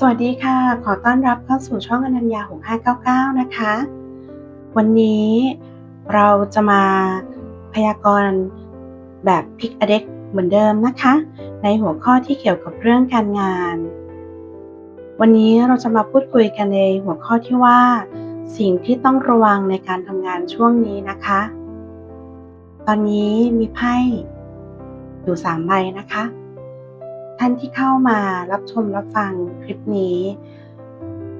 สวัสดีค่ะ ขอต้อนรับเข้าสู่ช่องอนัญญา6599 นะคะ วันนี้เราจะมาพยากรณ์แบบพิกอเด็กเหมือนเดิมนะคะ ในหัวข้อที่เกี่ยวกับเรื่องการงาน วันนี้เราจะมาพูดคุยกันในหัวข้อที่ว่า สิ่งที่ต้องระวังในการทำงานช่วงนี้นะคะ ตอนนี้มีไพ่อยู่สามใบนะคะ ท่านที่เข้ามารับชมรับฟังคลิปนี้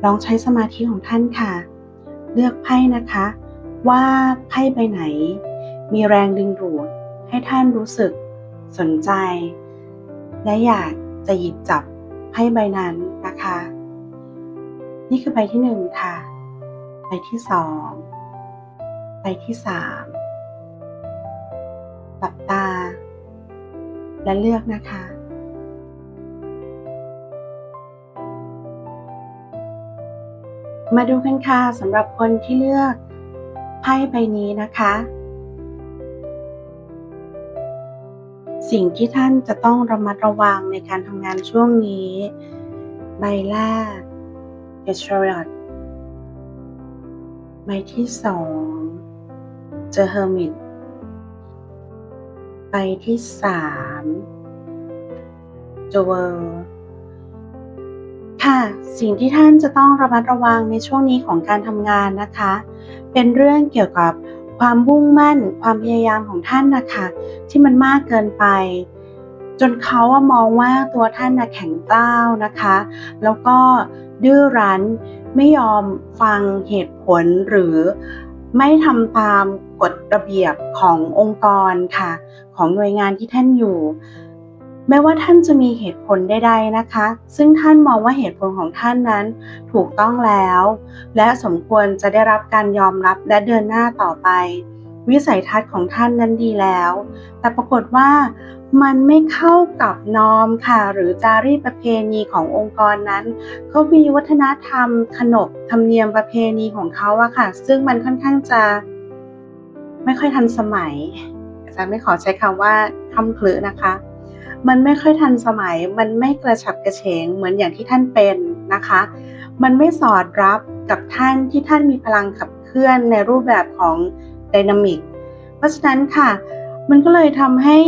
ลองใช้สมาธิของท่านค่ะ เลือกไพ่นะคะ ว่าไพ่ใบไหน มีแรงดึงดูดให้ท่านรู้สึกสนใจ และอยากจะหยิบจับไพ่ใบนั้นนะคะ นี่คือใบที่หนึ่งค่ะ ใบที่สองใบที่สามหลับตา และเลือกนะคะ มาดูกันค่ะสำหรับคนที่เลือกไพ่ใบนี้นะคะ สิ่งที่ท่านจะต้องระมัดระวังในการทำงานช่วงนี้ ใบแรก The Chariot ใบที่สอง The Hermit ใบที่สาม The World ค่ะ สิ่งที่ท่านจะต้องระมัดระวังในช่วงนี้ของการทำงานนะคะ เป็นเรื่องเกี่ยวกับความมุ่งมั่น ความพยายามของท่านนะคะที่มันมากเกินไป จนเขาอะมองว่าตัวท่านนะแข็งกร้าวนะคะ แล้วก็ดื้อรั้นไม่ยอมฟังเหตุผลหรือไม่ทำตามกฎระเบียบขององค์กรค่ะ ของหน่วยงานที่ท่านอยู่ แม้ว่าท่านจะมีเหตุผลใดๆนะคะ ซึ่งท่านมองว่าเหตุผลของท่านนั้นถูกต้องแล้ว และสมควรจะได้รับการยอมรับและเดินหน้าต่อไป วิสัยทัศน์ของท่านนั้นดีแล้ว แต่ปรากฏว่ามันไม่เข้ากับนอมค่ะ หรือจารีตประเพณีขององค์กรนั้นเขามีวัฒนธรรม ขนบธรรมเนียมประเพณีของเขาอะค่ะ ซึ่งมันค่อนข้างจะไม่ค่อยทันสมัย อาจารย์ไม่ขอใช้คำว่าคำคลือนะคะ มันไม่ค่อยทันสมัย มันไม่กระฉับกระเฉงเหมือนอย่างที่ท่านเป็นนะคะ มันไม่สอดรับกับท่านที่ท่านมีพลังขับเคลื่อนในรูปแบบของไดนามิก เพราะฉะนั้นค่ะ มันก็เลยทำให้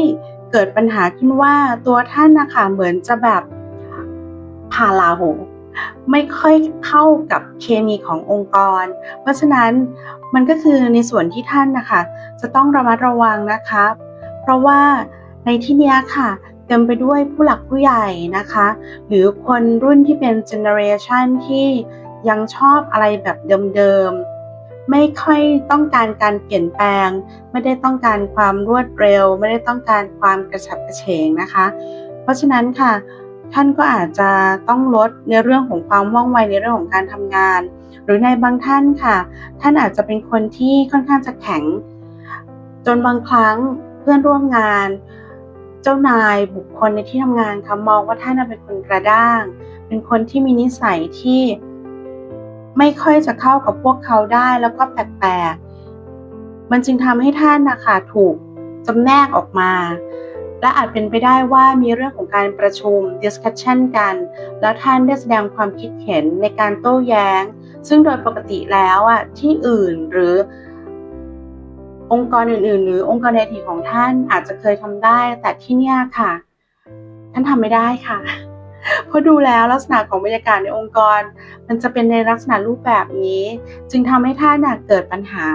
เกิดปัญหาขึ้นว่าตัวท่านนะคะเหมือนจะแบบพาลาโหไม่ค่อยเข้ากับเคมีขององค์กร เพราะฉะนั้นมันก็คือในส่วนที่ท่านนะคะ จะต้องระมัดระวังนะคะ เพราะว่าในที่นี้ค่ะ เต็มไปด้วยผู้หลักผู้ใหญ่นะคะ หรือคนรุ่นที่เป็นเจเนอเรชันที่ยังชอบอะไรแบบเดิมๆ ไม่ค่อยต้องการการเปลี่ยนแปลง ไม่ได้ต้องการความรวดเร็ว ไม่ได้ต้องการความกระฉับกระเฉงนะคะ เพราะฉะนั้นค่ะท่านก็อาจจะต้องลดในเรื่องของความว่องไวในเรื่องของการทำงาน หรือในบางท่านค่ะ ท่านอาจจะเป็นคนที่ค่อนข้างจะแข็ง จนบางครั้งเพื่อนร่วมงาน เจ้านายบุคคลในที่ทำงานค่ะมองว่าท่านเป็นคนกระด้าง เป็นคนที่มีนิสัยที่ไม่ค่อยจะเข้ากับพวกเขาได้แล้วก็แปลกๆ มันจึงทำให้ท่านนะคะถูกจำแนกออกมา และอาจเป็นไปได้ว่ามีเรื่องของการประชุม discussion กัน แล้วท่านได้แสดงความคิดเห็นในการโต้แย้ง ซึ่งโดยปกติแล้วอะที่อื่นหรือ องค์กรอื่น ๆ หรือองค์กรในทีของท่านอาจจะเคยทำได้ แต่ที่เนี่ยค่ะ ท่านทำไม่ได้ค่ะ เพราะดูแล้วลักษณะของบรรยากาศในองค์กร มันจะเป็นในลักษณะรูปแบบนี้ จึงทำให้ท่านน่ะเกิดปัญหา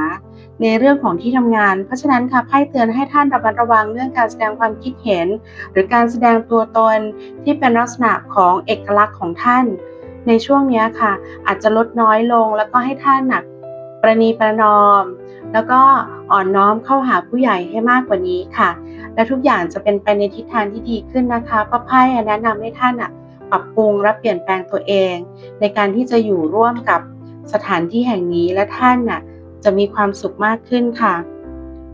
ในเรื่องของที่ทำงาน เพราะฉะนั้นค่ะไพ่เตือนให้ท่านระมัดระวังเรื่องการแสดงความคิดเห็น หรือการแสดงตัวตนที่เป็นลักษณะของเอกลักษณ์ของท่าน ในช่วงนี้ค่ะ อาจจะลดน้อยลงแล้วก็ให้ท่านหน่ะประนีประนอม แล้วก็อ่อนน้อมเข้าหาผู้ใหญ่ให้มากกว่านี้ค่ะ และทุกอย่างจะเป็นไปในทิศทางที่ดีขึ้นนะคะเพราะไพ่แนะนำให้ท่านอะปรับปรุงและเปลี่ยนแปลงตัวเอง ในการที่จะอยู่ร่วมกับสถานที่แห่งนี้และท่านน่ะจะมีความสุขมากขึ้นค่ะ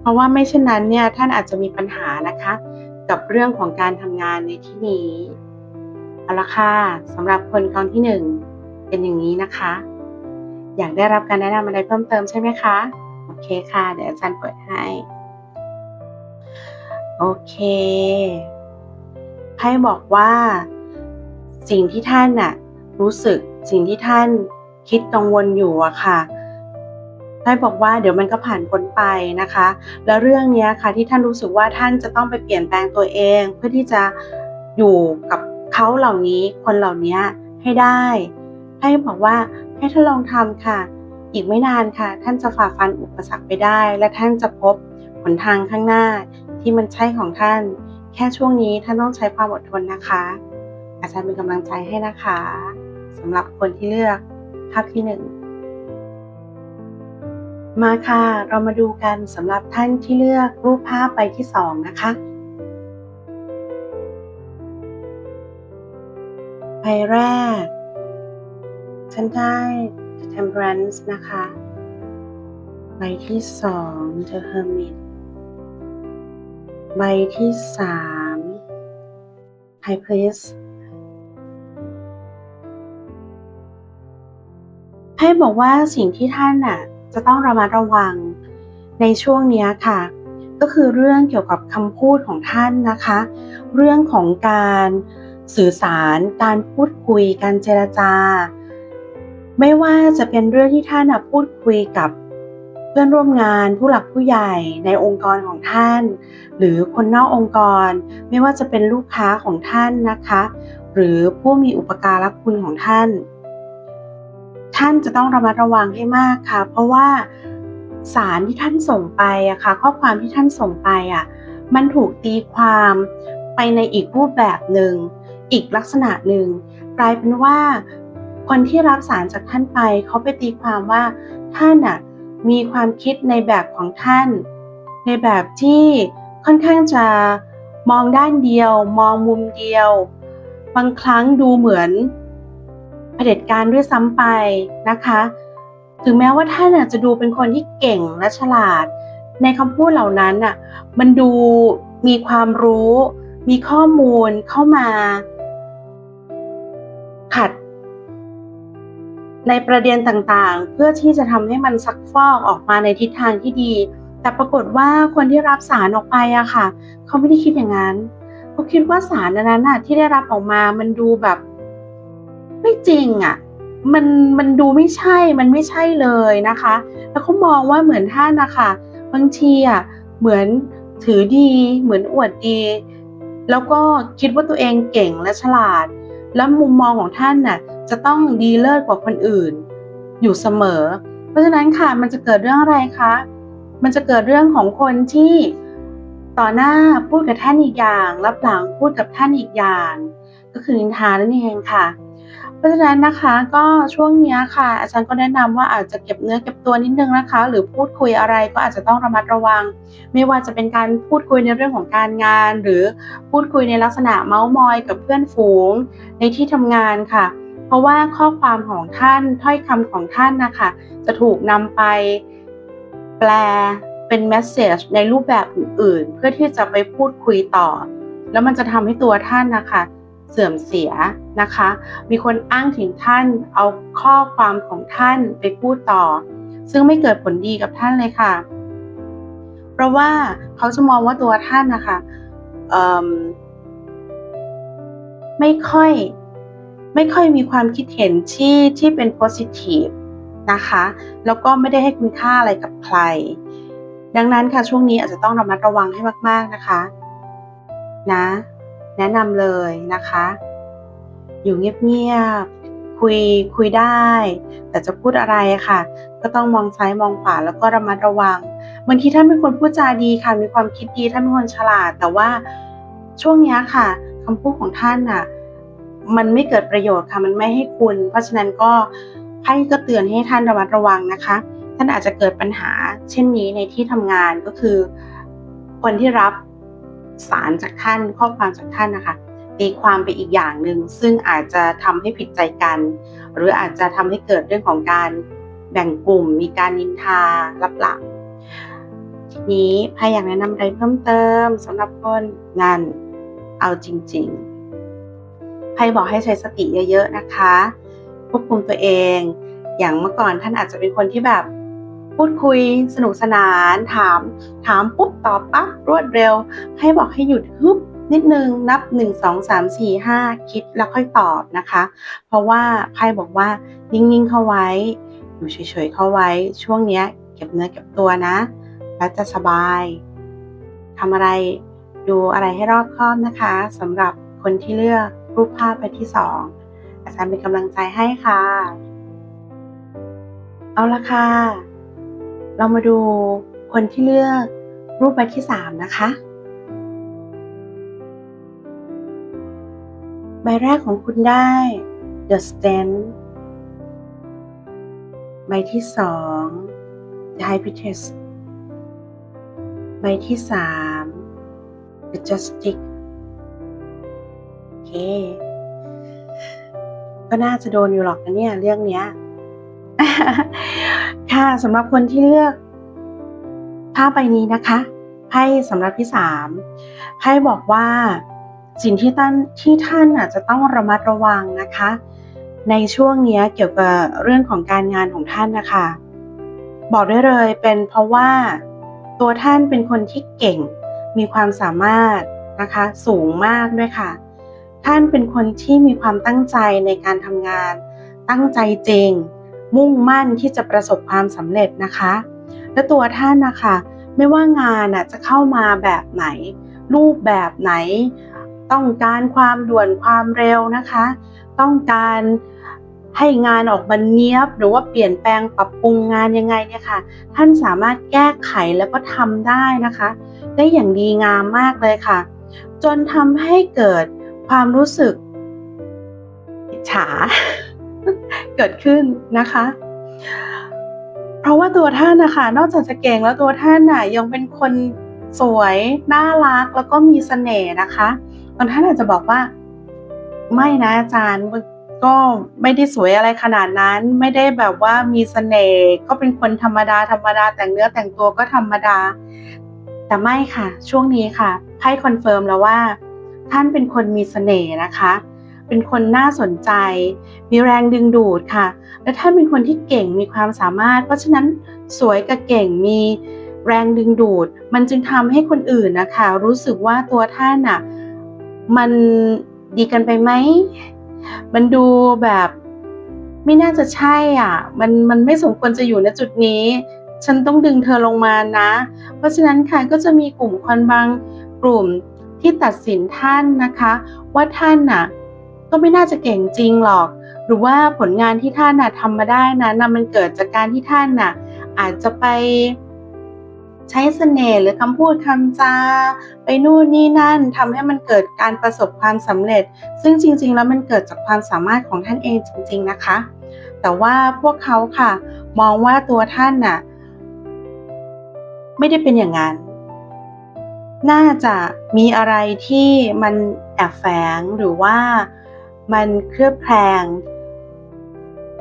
เพราะว่าไม่เช่นนั้นเนี่ยท่านอาจจะมีปัญหานะคะ กับเรื่องของการทำงานในที่นี้เอาละค่ะสำหรับคนกองที่หนึ่งเป็นอย่างนี้นะคะ อยากได้รับการแนะนำอะไรเพิ่มเติมใช่ไหมคะ เคค่ะ เดี๋ยวอาจารย์เปิดให้ โอเคไพ่บอกว่า สิ่งที่ท่านน่ะ รู้สึกสิ่งที่ท่านคิดกังวลอยู่อะค่ะท่านบอกว่าเดี๋ยวมันก็ผ่านพ้นไปนะคะ แล้วเรื่องนี้ค่ะที่ท่านรู้สึกว่าท่านจะต้องไปเปลี่ยนแปลงตัวเอง เพื่อที่จะอยู่กับเขาเหล่านี้คนเหล่านี้ให้ได้ให้บอกว่าให้ท่านลองทำค่ะ อีกไม่นานค่ะ ท่านจะฝ่าฟันอุปสรรคไปได้ และท่านจะพบหนทางข้างหน้าที่มันใช่ของท่าน แค่ช่วงนี้ท่านต้องใช้ความอดทนนะคะ อาจารย์เป็นกำลังใจให้นะคะสำหรับคนที่เลือกภาพที่หนึ่งมาค่ะ เรามาดูกันสำหรับท่านที่เลือกรูปภาพใบที่สองนะคะใบแรกฉันได้ Temperance นะคะ ใบที่สอง The Hermit ใบที่สาม High Priest ให้บอกว่าสิ่งที่ท่านน่ะจะต้องระมัดระวังในช่วงนี้ค่ะ ก็คือเรื่องเกี่ยวกับคำพูดของท่านนะคะ เรื่องของการสื่อสาร การพูดคุย การเจรจา ไม่ว่าจะเป็นเรื่องที่ท่านพูดคุยกับเพื่อนร่วมงานผู้หลักผู้ใหญ่ในองค์กรของท่าน หรือคนนอกองค์กร ไม่ว่าจะเป็นลูกค้าของท่านนะคะ หรือผู้มีอุปการะคุณของท่าน ท่านจะต้องระมัดระวังให้มากค่ะ เพราะว่าสารที่ท่านส่งไปอะค่ะข้อความที่ท่านส่งไปอะมันถูกตีความไปในอีกรูปแบบหนึ่งอีกลักษณะหนึ่งกลายเป็นว่า คนที่รับสารจากท่านไปเขาไปตีความว่าท่านอะมีความคิดในแบบของท่าน ในแบบที่ค่อนข้างจะมองด้านเดียว มองมุมเดียว บางครั้งดูเหมือนเผด็จการด้วยซ้ำไปนะคะ ถึงแม้ว่าท่านอาจจะดูเป็นคนที่เก่งและฉลาด ในคำพูดเหล่านั้นน่ะมันดูมีความรู้ มีข้อมูลเข้ามา ในประเด็นต่างๆ เพื่อที่จะทำให้มันซักฟอกออกมาในทิศทางที่ดี แต่ปรากฏว่าคนที่รับสารออกไปอะค่ะ เขาไม่ได้คิดอย่างนั้นเขาคิดว่าสารนนั้นน่ะที่ได้รับออกมามันดูแบบ ไม่จริงอะมันมันดูไม่ใช่ มันไม่ใช่เลยนะคะ แล้วเขามองว่าเหมือนท่านนะคะบางทีอะเหมือนถือดี เหมือนอวดดี แล้วก็คิดว่าตัวเองเก่งและฉลาด แล้วมุมมองของท่านน่ะจะต้องดีเลิศกว่าคนอื่น อยู่เสมอ เพราะฉะนั้นค่ะมันจะเกิดเรื่องอะไรคะ มันจะเกิดเรื่องของคนที่ต่อหน้าพูดกับท่านอีกอย่างรับหลังพูดกับท่านอีกอย่าง ก็คือนินทานั่นเองค่ะ เพราะฉะนั้นนะคะก็ช่วงนี้ค่ะ อาจารย์ก็แนะนำว่าอาจจะเก็บเนื้อเก็บตัวนิดนึงนะคะ หรือพูดคุยอะไรก็อาจจะต้องระมัดระวัง ไม่ว่าจะเป็นการพูดคุยในเรื่องของการงาน หรือพูดคุยในลักษณะเมาส์มอยกับเพื่อนฝูงในที่ทำงานค่ะ เพราะว่าข้อความของท่านถ้อยคำของท่านนะคะจะถูกนำไปแปลเป็นเมสเซจในรูปแบบอื่นๆ เพื่อที่จะไปพูดคุยต่อ แล้วมันจะทำให้ตัวท่านนะคะ เสื่อมเสียนะคะ มีคนอ้างถึงท่านเอาข้อความของท่านไปพูดต่อ ซึ่งไม่เกิดผลดีกับท่านเลยค่ะ เพราะว่าเขาจะมองว่าตัวท่านนะคะไม่ค่อยไม่ค่อยมีความคิดเห็นที่ที่เป็น positive นะคะ แล้วก็ไม่ได้ให้คุณค่าอะไรกับใคร ดังนั้นค่ะช่วงนี้อาจจะต้องระมัดระวังให้มาก ๆนะคะ นะ แนะนำเลยนะคะ อยู่เงียบๆคุยคุยได้ แต่จะพูดอะไรค่ะ ก็ต้องมองซ้ายมองขวาแล้วก็ระมัดระวังบางทีท่านเป็นคนพูดจาดีค่ะ มีความคิดดีท่านเป็นคนฉลาด แต่ว่าช่วงนี้ค่ะคำพูดของท่านน่ะมันไม่เกิดประโยชน์ค่ะมันไม่ให้คุณ เพราะฉะนั้นก็ไพ่ก็เตือนให้ท่านระมัดระวังนะคะ ท่านอาจจะเกิดปัญหา เช่นนี้ในที่ทำงานก็คือ คนที่รับ สารจากท่านข้อความจากท่านนะคะตีความไปอีกอย่างหนึ่งซึ่งอาจจะทำให้ผิดใจกัน หรืออาจจะทำให้เกิดเรื่องของการแบ่งกลุ่ม มีการนินทารับหลังทีนี้พายอยากแนะนำอะไรเพิ่มเติมสำหรับคนงานเอาจริงๆไพ่บอกให้ใช้สติเยอะๆนะคะ ควบคุมตัวเอง อย่างเมื่อก่อนท่านอาจจะเป็นคนที่แบบ พูดคุยสนุกสนานถาม ถามปุ๊บตอบปั๊บรวดเร็ว ให้บอกให้หยุดฮึบนิดนึงนับ 1 2 3 4 5 คิดแล้วค่อยตอบนะคะ เพราะว่าไพ่บอกว่านิ่งๆเข้าไว้ อยู่เฉยๆเข้าไว้ ช่วงเนี้ยเก็บเนื้อเก็บตัวนะ แล้วจะสบายทำอะไรดูอะไรให้รอบคอบนะคะสำหรับคนที่เลือกรูปภาพไปที่สองอาจารย์เป็นกำลังใจให้ค่ะ เอาละค่ะ เรามาดูคนที่เลือกรูปใบบที่สามนะคะ ใบแรกของคุณได้ The Stand ใบที่สอง The High Priestess ใบที่สาม The Justice โอเค ก็น่าจะโดนอยู่หรอกนะเนี่ย เรื่องเนี้ย ค่ะสำหรับคนที่เลือกภาพใบนี้นะคะไพ่สำหรับที่สามไพ่บอกว่าสิ่งที่ท่านที่ท่านอาจจะต้องระมัดระวังนะคะ ในช่วงนี้เกี่ยวกับเรื่องของการงานของท่านนะคะ บอกได้เลยเป็นเพราะว่าตัวท่านเป็นคนที่เก่ง มีความสามารถนะคะสูงมากด้วยค่ะ ท่านเป็นคนที่มีความตั้งใจในการทำงาน ตั้งใจจริง มุ่งมั่นที่จะประสบความสำเร็จนะคะ และตัวท่านนะคะ ไม่ว่างานจะเข้ามาแบบไหน รูปแบบไหน ต้องการความด่วนความเร็วนะคะ ต้องการให้งานออกมาเนี้ยบหรือว่าเปลี่ยนแปลงปรับปรุงงานยังไงเนี่ยค่ะ ท่านสามารถแก้ไขแล้วก็ทำได้นะคะ ได้อย่างดีงามมากเลยค่ะ จนทำให้เกิดความรู้สึกอิจฉา เกิดขึ้นนะคะ เพราะว่าตัวท่านนะคะ นอกจากจะเก่งแล้วตัวท่านน่ะยังเป็นคนสวยน่ารักแล้วก็มีเสน่ห์นะคะบางท่านอาจจะบอกว่า ไม่นะอาจารย์ก็ไม่ได้สวยอะไรขนาดนั้น ไม่ได้แบบว่ามีเสน่ห์ก็เป็นคนธรรมดาธรรมดาแต่งเนื้อแต่งตัวก็ธรรมดา แต่ไม่ค่ะ ช่วงนี้ค่ะไพ่คอนเฟิร์มแล้วว่า ท่านเป็นคนมีเสน่ห์นะคะ เป็นคนน่าสนใจ มีแรงดึงดูดค่ะ และท่านเป็นคนที่เก่งมีความสามารถ เพราะฉะนั้นสวยกับเก่งมีแรงดึงดูด มันจึงทำให้คนอื่นนะคะ รู้สึกว่าตัวท่านอะมันดีกันไปไหม มันดูแบบไม่น่าจะใช่อะ มันมันไม่สมควรจะอยู่ณจุดนี้ ฉันต้องดึงเธอลงมานะ เพราะฉะนั้นค่ะก็จะมีกลุ่มคนบางกลุ่มที่ตัดสินท่านนะคะ ว่าท่านน่ะ ก็ไม่น่าจะเก่งจริงหรอก หรือว่าผลงานที่ท่านน่ะทำมาได้นะนะมันเกิดจากการที่ท่านน่ะอาจจะไปใช้เสน่ห์หรือคำพูดคำจา ไปนู่นนี่นั่นทำให้มันเกิดการประสบความสำเร็จ ซึ่งจริง ๆ แล้วมันเกิดจากความสามารถของท่านเองจริง ๆนะคะ แต่ว่าพวกเขาค่ะ มองว่าตัวท่านน่ะไม่ได้เป็นอย่างนั้น น่าจะมีอะไรที่มันแอบแฝงหรือว่า มันเคลือบแคลง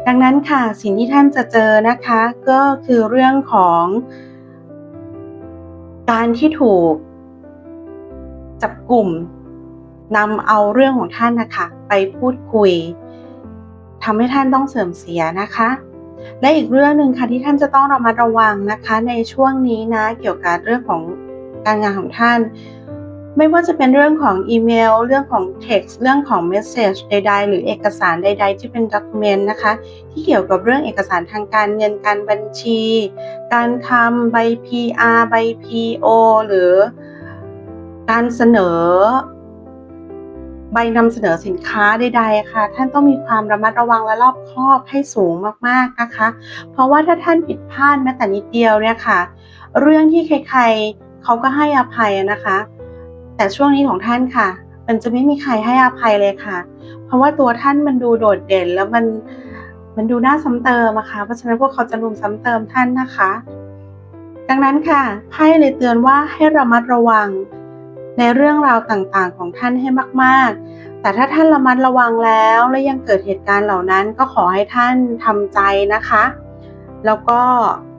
ดังนั้นค่ะสิ่งที่ท่านจะเจอนะคะ ก็คือเรื่องของ การที่ถูก จับกลุ่มนำเอาเรื่องของท่านนะคะ ไปพูดคุยทำให้ท่านต้องเสื่อมเสียนะคะและอีกเรื่องหนึ่งค่ะที่ท่านจะต้องระมัดระวังนะคะ ในช่วงนี้นะเกี่ยวกับเรื่องของการงานของท่าน ไม่ว่าจะเป็นเรื่องของอีเมล เรื่องของ text เรื่องของเมสเซจใด ๆ หรือเอกสารใด ๆ ที่เป็นด็อกิเมนต์นะคะ ที่เกี่ยวกับเรื่องเอกสารทางการเงินการบัญชี การทำใบ PR ใบ PO หรือการเสนอ ใบนำเสนอสินค้าใดๆค่ะ ท่านต้องมีความระมัดระวังและรอบคอบให้สูงมากๆนะคะ เพราะว่าถ้าท่านผิดพลาดแม้แต่นิดเดียวเนี่ยค่ะ เรื่องที่ใครๆเขาก็ให้อภัยนะคะ แต่ช่วงนี้ของท่านค่ะ มันจะไม่มีใครให้อภัยเลยค่ะ เพราะว่าตัวท่านมันดูโดดเด่นแล้วมันมันดูน่าซ้ำเติมอะค่ะเพราะฉะนั้นพวกเขาจะรุมซ้ำเติมท่านนะคะ ดังนั้นค่ะไพ่เลยเตือนว่าให้ระมัดระวังในเรื่องราวต่างๆ ของท่านให้มากๆ แต่ถ้าท่านระมัดระวังแล้วและยังเกิดเหตุการณ์เหล่านั้นก็ขอให้ท่านทำใจนะคะ แล้วก็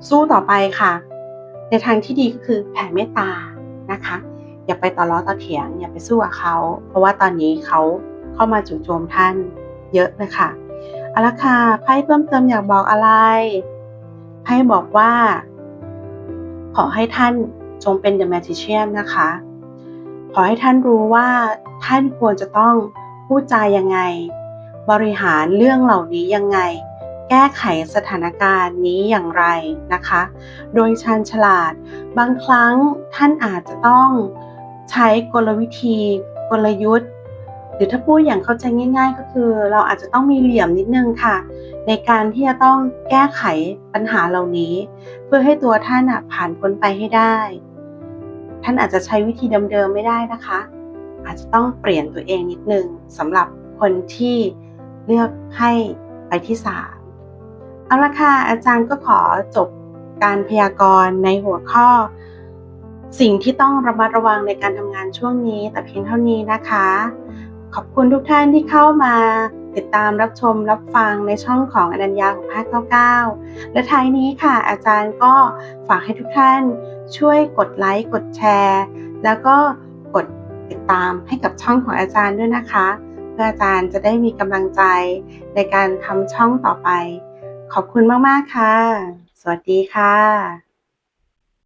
สู้ต่อไปค่ะ ในทางที่ดีก็คือแผ่เมตตานะคะ อย่าไปต่อล้อต่อเถียง อย่าไปสู้กับเขา เพราะว่าตอนนี้เขาเข้ามาจู่โจมท่านเยอะเลยค่ะเอาละค่ะไพ่เพิ่มเติมอยากบอกอะไรไพ่บอกว่า ขอให้ท่านจงเป็น The Magician นะคะ ขอให้ท่านรู้ว่าท่านควรจะต้องพูดจายังไง บริหารเรื่องเหล่านี้ยังไง แก้ไขสถานการณ์นี้อย่างไรนะคะ โดยชาญฉลาด บางครั้งท่านอาจจะต้อง ใช้กลวิธี กลยุทธ์ หรือถ้าพูดอย่างเข้าใจง่าย ๆ ก็คือ เราอาจจะต้องมีเหลี่ยมนิดนึงค่ะ ในการที่จะต้องแก้ไขปัญหาเหล่านี้ เพื่อให้ตัวท่านผ่านพ้นไปให้ได้ ท่านอาจจะใช้วิธีเดิมๆไม่ได้นะคะ อาจจะต้องเปลี่ยนตัวเองนิดนึงสำหรับคนที่เลือกให้ไปที่ศาลเอาละค่ะอาจารย์ก็ขอจบการพยากรณ์ในหัวข้อ สิ่งที่ต้องระมัดระวังในการทำงานช่วงนี้ แต่เพียงเท่านี้นะคะ ขอบคุณทุกท่านที่เข้ามาติดตามรับชมรับฟังในช่องของอนัญญาของภาค99 และท้ายนี้ค่ะ อาจารย์ก็ฝากให้ทุกท่านช่วยกดไลค์กดแชร์ แล้วก็กดติดตามให้กับช่องของอาจารย์ด้วยนะคะ เพื่ออาจารย์จะได้มีกำลังใจในการทำช่องต่อไป ขอบคุณมาก ๆ ค่ะ สวัสดีค่ะ